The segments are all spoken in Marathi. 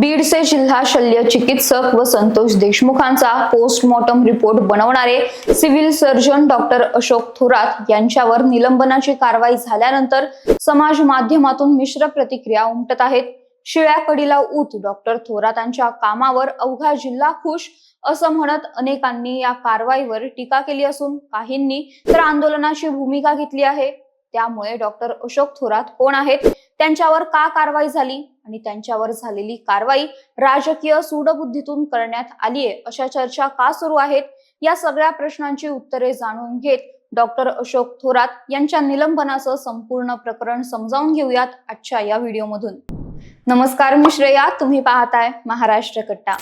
बीडचे जिल्हा शल्य चिकित्सक व संतोष देशमुखांचा पोस्टमॉर्टम रिपोर्ट बनवणारे civil surgeon doctor Ashok Thorat यांच्यावर निलंबनाची कारवाई झाल्यानंतर समाज माध्यमातून मिश्र प्रतिक्रिया उमटत आहेत. शिळ्या कडीला ऊत डॉक्टर थोरातांच्या कामावर अवघा जिल्हा खुश असं म्हणत अनेकांनी या कारवाईवर टीका केली असून काहींनी तर आंदोलनाची भूमिका घेतली आहे. त्यामुळे डॉक्टर अशोक थोरात कोण आहेत? त्यांच्यावर का कारवाई झाली? आणि त्यांच्यावर झालेली कारवाई राजकीय सूडबुद्धीतून करण्यात आलीये. अशा चर्चा का सुरू आहेत? या सगळ्या प्रश्नांची उत्तरे जाणून घेत डॉक्टर अशोक थोरात यांच्या निलंबनाचं संपूर्ण प्रकरण समजावून घेऊयात आजच्या या व्हिडिओमधून. नमस्कार मी श्रेया. तुम्ही पाहताय महाराष्ट्र कट्टा.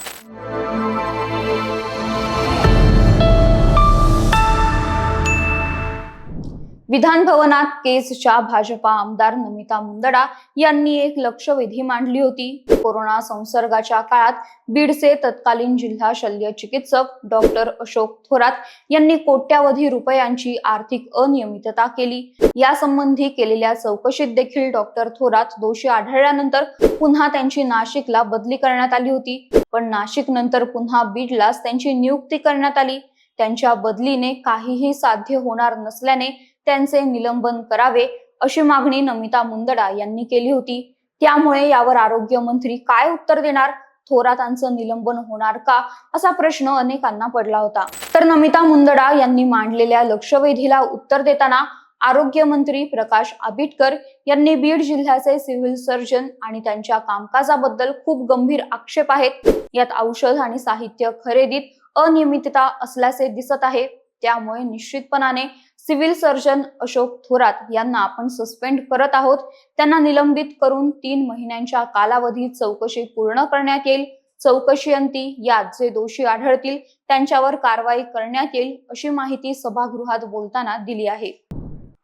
विधान भवनात केसच्या भाजपा आमदार नमिता मुंदडा यांनी एक लक्षवेधी मांडली होती. कोरोना संसर्गाच्या काळात बीडचे तत्कालीन जिल्हा शल्य चिकित्सक डॉक्टर अशोक थोरात यांनी कोट्यावधी रुपयांची आर्थिक अनियमितता केली. यासंबंधी केलेल्या चौकशीत देखील डॉक्टर थोरात दोषी आढळल्यानंतर पुन्हा त्यांची नाशिकला बदली करण्यात आली होती. पण नाशिक नंतर पुन्हा बीडलाच त्यांची नियुक्ती करण्यात आली. त्यांच्या बदलीने काहीही साध्य होणार नसल्याने त्यांचे निलंबन करावे अशी मागणी नमिता मुंदडा यांनी केली होती. त्यामुळे यावर आरोग्य मंत्री काय उत्तर देणार? थोरातांचं निलंबन होणार का? असा प्रश्न अनेकांना पडला होता. तर नमिता मुंदडा यांनी मांडलेल्या लक्षवेधीला उत्तर देताना आरोग्य मंत्री प्रकाश आबिटकर यांनी बीड जिल्ह्याचे सिव्हिल सर्जन आणि त्यांच्या कामकाजाबद्दल खूप गंभीर आक्षेप आहेत. यात औषध आणि साहित्य खरेदीत अनियमितता असल्याचे दिसत आहे. त्यामुळे निश्चितपणाने सिव्हिल सर्जन अशोक थोरात यांना आपण सस्पेंड करत आहोत. त्यांना निलंबित करून तीन महिन्यांच्या कालावधीत चौकशी पूर्ण करण्यात येईल. चौकशी अंती यात जे दोषी आढळतील त्यांच्यावर कारवाई करण्यात येईल अशी माहिती सभागृहात बोलताना दिली आहे.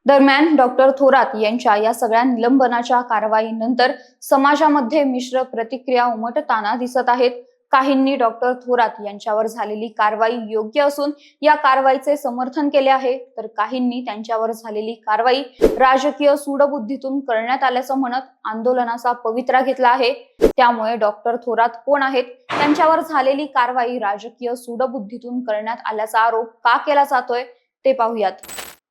दरम्यान डॉक्टर थोरात यांच्या या सगळ्या निलंबनाच्या कारवाईनंतर समाजामध्ये मिश्र प्रतिक्रिया उमटताना दिसत आहेत. काहींनी डॉक्टर थोरात यांच्यावर झालेली कारवाई योग्य असून या कारवाईचे समर्थन केले आहे तर काहींनी त्यांच्यावर झालेली कारवाई राजकीय सूडबुद्धीतून करण्यात आल्याचं म्हणत आंदोलनाचा पवित्रा घेतला आहे. त्यामुळे डॉक्टर थोरात कोण आहेत? त्यांच्यावर झालेली कारवाई राजकीय सूडबुद्धीतून करण्यात आल्याचा आरोप का केला जातोय? ते पाहूयात.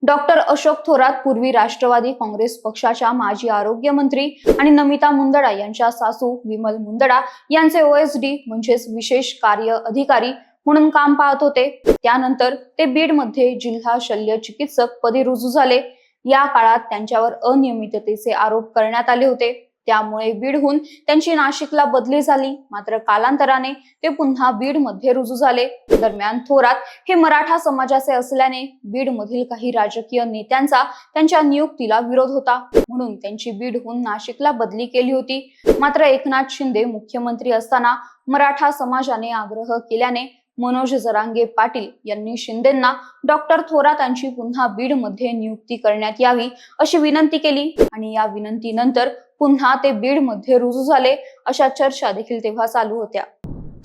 डॉक्टर अशोक थोरात पूर्वी राष्ट्रवादी काँग्रेस पक्षाच्या माजी आरोग्य मंत्री आणि नमिता मुंदडा यांच्या सासू विमल मुंदडा यांचे ओएसडी म्हणजेच विशेष कार्य अधिकारी म्हणून काम पाहत होते. त्यानंतर ते बीडमध्ये जिल्हा शल्य चिकित्सक पदी रुजू झाले. या काळात त्यांच्यावर अनियमिततेचे आरोप करण्यात आले होते. त्यामुळे बीडहून त्यांची नाशिकला बदली झाली. मात्र कालांतराने ते पुन्हा बीडमध्ये रुजू झाले. दरम्यान थोरात हे मराठा समाजाचे असल्याने बीडमधील काही राजकीय नेत्यांचा त्यांच्या नियुक्तीला विरोध होता. म्हणून त्यांची बीडहून नाशिकला बदली केली होती. मात्र एकनाथ शिंदे मुख्यमंत्री असताना मराठा समाजाने आग्रह केल्याने मनोज जरांगे पाटील यांनी शिंदेंना डॉक्टर थोरातांची पुन्हा बीडमध्ये नियुक्ती करण्यात यावी अशी विनंती केली. आणि या विनंतीनंतर पुन्हा ते बीडमध्ये रुजू झाले अशा चर्चा देखील तेव्हा चालू होत्या.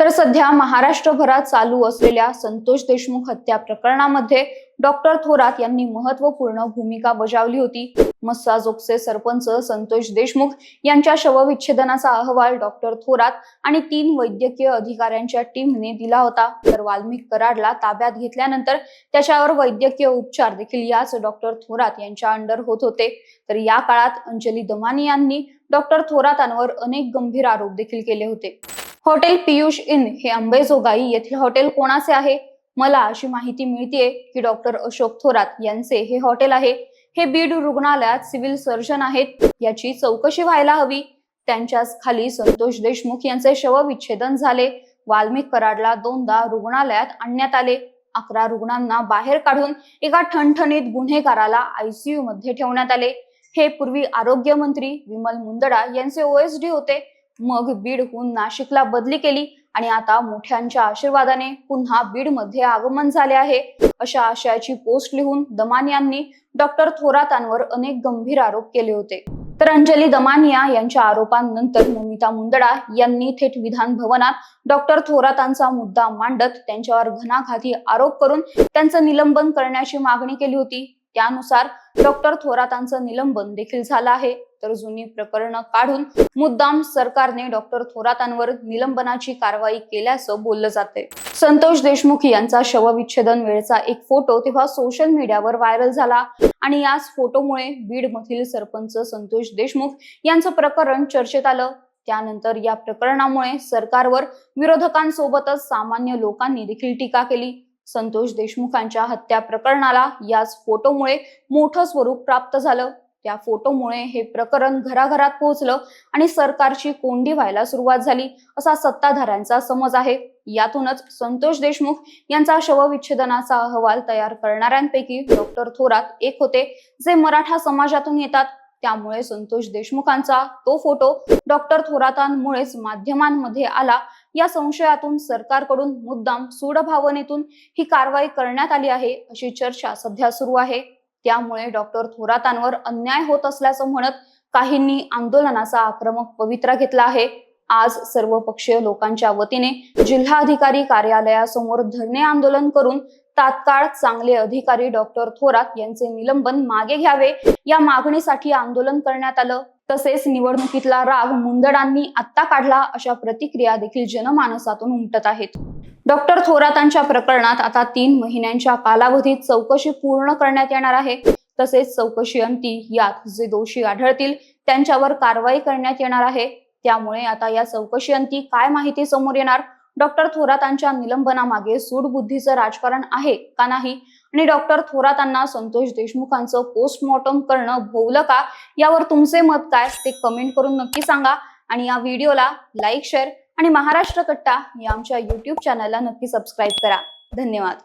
तर सध्या महाराष्ट्रभरात चालू असलेल्या संतोष देशमुख हत्या प्रकरणामध्ये डॉक्टर थोरात यांनी महत्त्वपूर्ण भूमिका बजावली होती. मस्साजोगचे सरपंच संतोष देशमुख यांच्या शवविच्छेदनाचा अहवाल डॉक्टर थोरात आणि तीन वैद्यकीय अधिकाऱ्यांच्या टीमने दिला होता. तर वाल्मिक कराडला ताब्यात घेतल्यानंतर त्याच्यावर वैद्यकीय उपचार देखील याच डॉक्टर थोरात यांच्या अंडर होत होते. तर या काळात अंजली दमानी यांनी डॉक्टर थोरातांवर अनेक गंभीर आरोप देखील केले होते. हॉटेल पियुष इन हे अंबेजोगाई येथील हॉटेल कोणाचे आहे? मला अशी माहिती मिळतीये की डॉक्टर अशोक थोरात यांचे हे हॉटेल आहे. हे बीड रुग्णालयात सिव्हिल सर्जन आहेत. याची चौकशी व्हायला हवी. त्यांच्याच खाली संतोष देशमुख यांचे शवविच्छेदन झाले. वाल्मिक कराडला दोनदा रुग्णालयात आणण्यात आले. अकरा रुग्णांना बाहेर काढून एका ठणठणीत गुन्हेगाराला आयसीयू मध्ये ठेवण्यात आले. हे पूर्वी आरोग्य मंत्री विमल मुंदडा यांचे ओएसडी होते. मग बीडहून नाशिकला बदली केली आणि आता मोठ्यांच्या आशीर्वादाने पुन्हा बीडमध्ये आगमन झाले आहे. अशा आशयाची पोस्ट लिहून दमान यांनी डॉक्टर थोरातांवर अनेक गंभीर आरोप केले होते. तर अंजली दमानिया यांच्या आरोपांनंतर नमिता मुंदडा यांनी थेट विधान भवनात डॉक्टर थोरातांचा मुद्दा मांडत त्यांच्यावर घणाघाती आरोप करून त्यांचं निलंबन करण्याची मागणी केली होती. त्यानुसार डॉक्टर थोरातांचं निलंबन देखील झालं आहे. तर जुनी प्रकरणं काढून मुद्दाम सरकारने डॉक्टर थोरातांवर निलंबनाची कारवाई केल्याचं बोललं जाते संतोष देशमुख यांचा शवविच्छेदन वेळचा एक फोटो तेव्हा सोशल मीडियावर व्हायरल झाला आणि याच फोटोमुळे बीड मधील सरपंच संतोष देशमुख यांचं प्रकरण चर्चेत आलं. त्यानंतर या प्रकरणामुळे सरकारवर विरोधकांसोबतच सामान्य लोकांनी देखील टीका केली. संतोष देशमुखांच्या हत्या प्रकरणाला याच फोटोमुळे मोठं स्वरूप प्राप्त झालं. त्या फोटोमुळे हे प्रकरण घराघरात पोहोचलं आणि सरकारची कोंडी व्हायला सुरुवात झाली असा सत्ताधाऱ्यांचा समज आहे. यातूनच संतोष देशमुख यांचा शवविच्छेदनाचा अहवाल तयार करणाऱ्यांपैकी डॉक्टर थोरात एक होते जे मराठा समाजातून येतात. त्यामुळे संतोष देशमुखांचा तो फोटो डॉक्टर थोरातांमुळेच माध्यमांमध्ये आला. या संशयातून सरकारकडून मुद्दाम सूडभावनेतून ही कारवाई करण्यात आली आहे अशी चर्चा सध्या सुरू आहे. त्यामुळे डॉक्टर थोरातांवर अन्याय होत असल्याचं म्हणत काहींनी आंदोलनाचा आक्रमक पवित्रा घेतला आहे. आज सर्वपक्षीय लोकांच्या वतीने जिल्हाधिकारी कार्यालयासमोर धरणे आंदोलन करून तात्काळ चांगले अधिकारी डॉक्टर थोरात यांचे निलंबन मागे घ्यावे. या मागणीसाठी आंदोलन करण्यात आलं. तसेच निवडणुकीतला राग मुंदडांनी आत्ता काढला अशा प्रतिक्रिया देखील जनमानसातून उमटत आहेत. डॉक्टर थोरातांच्या प्रकरणात आता तीन महिन्यांच्या कालावधीत चौकशी पूर्ण करण्यात येणार आहे. तसेच चौकशी अंती यात जे दोषी आढळतील त्यांच्यावर कारवाई करण्यात येणार आहे. त्यामुळे आता या चौकशी अंती काय माहिती समोर येणार? डॉक्टर थोरातांच्या निलंबनामागे सूडबुद्धीचं राजकारण आहे का नाही? आणि डॉक्टर थोरातांना संतोष देशमुखांचं पोस्टमॉर्टम करणं भोवलं का? यावर तुमचे मत काय ते कमेंट करून नक्की सांगा. आणि या व्हिडिओला लाईक शेअर आणि महाराष्ट्र कट्टा या आमच्या युट्यूब चॅनलला नक्की सबस्क्राईब करा. धन्यवाद.